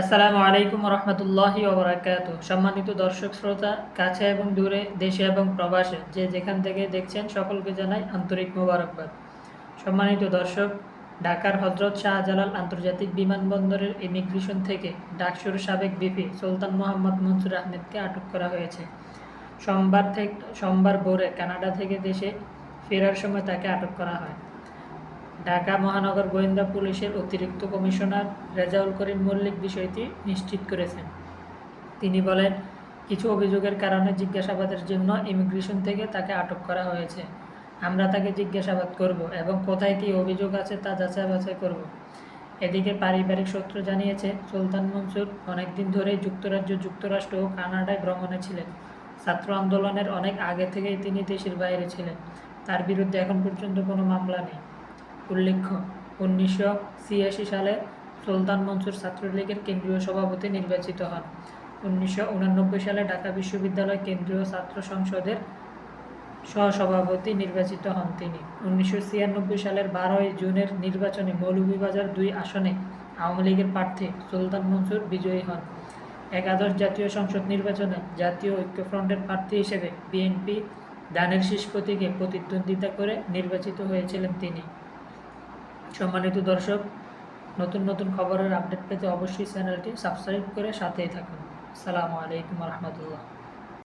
আসসালামু আলাইকুম রহমতুল্লাহি ওবরাকাত। সম্মানিত দর্শক, শ্রোতা, কাছে এবং দূরে, দেশে এবং প্রবাসে, যে যেখান থেকে দেখছেন সকলকে জানাই আন্তরিক মোবারকবাদ। সম্মানিত দর্শক, ঢাকার হজরত শাহজালাল আন্তর্জাতিক বিমানবন্দরের ইমিগ্রেশন থেকে ডাকসুর সাবেক বিপি সুলতান মোহাম্মদ মনসুর আহমেদকে আটক করা হয়েছে। সোমবার থেকে সোমবার ভোরে কানাডা থেকে দেশে ফেরার সময় তাকে আটক করা হয়। ঢাকা মহানগর গোয়েন্দা পুলিশের অতিরিক্ত কমিশনার রেজাউল করিম মল্লিক বিষয়টি নিশ্চিত করেছেন। তিনি বলেন, কিছু অভিযোগের কারণে জিজ্ঞাসাবাদের জন্য ইমিগ্রেশন থেকে তাকে আটক করা হয়েছে। আমরা তাকে জিজ্ঞাসাবাদ করব এবং কোথায় কী অভিযোগ আছে তা যাচাই বাছাই করব। এদিকে পারিবারিক সূত্র জানিয়েছে, সুলতান মনসুর অনেকদিন ধরেই যুক্তরাজ্য, যুক্তরাষ্ট্র ও কানাডায় ভ্রমণে ছিলেন। ছাত্র আন্দোলনের অনেক আগে থেকেই তিনি দেশের বাইরে ছিলেন। তার বিরুদ্ধে এখন পর্যন্ত কোনো মামলা নেই। উল্লেখ্য, উনিশশো ছিয়াশি সালে সুলতান মনসুর ছাত্রলীগের কেন্দ্রীয় সভাপতি নির্বাচিত হন। উনিশশো সালে ঢাকা বিশ্ববিদ্যালয় কেন্দ্রীয় ছাত্র সংসদের সহসভাপতি নির্বাচিত হন তিনি। উনিশশো ছিয়ানব্বই সালের বারোই জুনের নির্বাচনে মৌলভীবাজার দুই আসনে আওয়ামী লীগের প্রার্থী সুলতান মনসুর বিজয়ী হন। একাদশ জাতীয় সংসদ নির্বাচনে জাতীয় ঐক্যফ্রন্টের প্রার্থী হিসেবে বিএনপি দানের শীষ প্রতীকে প্রতিদ্বন্দ্বিতা করে নির্বাচিত হয়েছিলেন তিনি। সম্মানিত দর্শক, নতুন নতুন খবরের আপডেট পেতে অবশ্যই চ্যানেলটি সাবস্ক্রাইব করে সাথেই থাকুন। আসসালামু আলাইকুম রহমতুল্লাহ।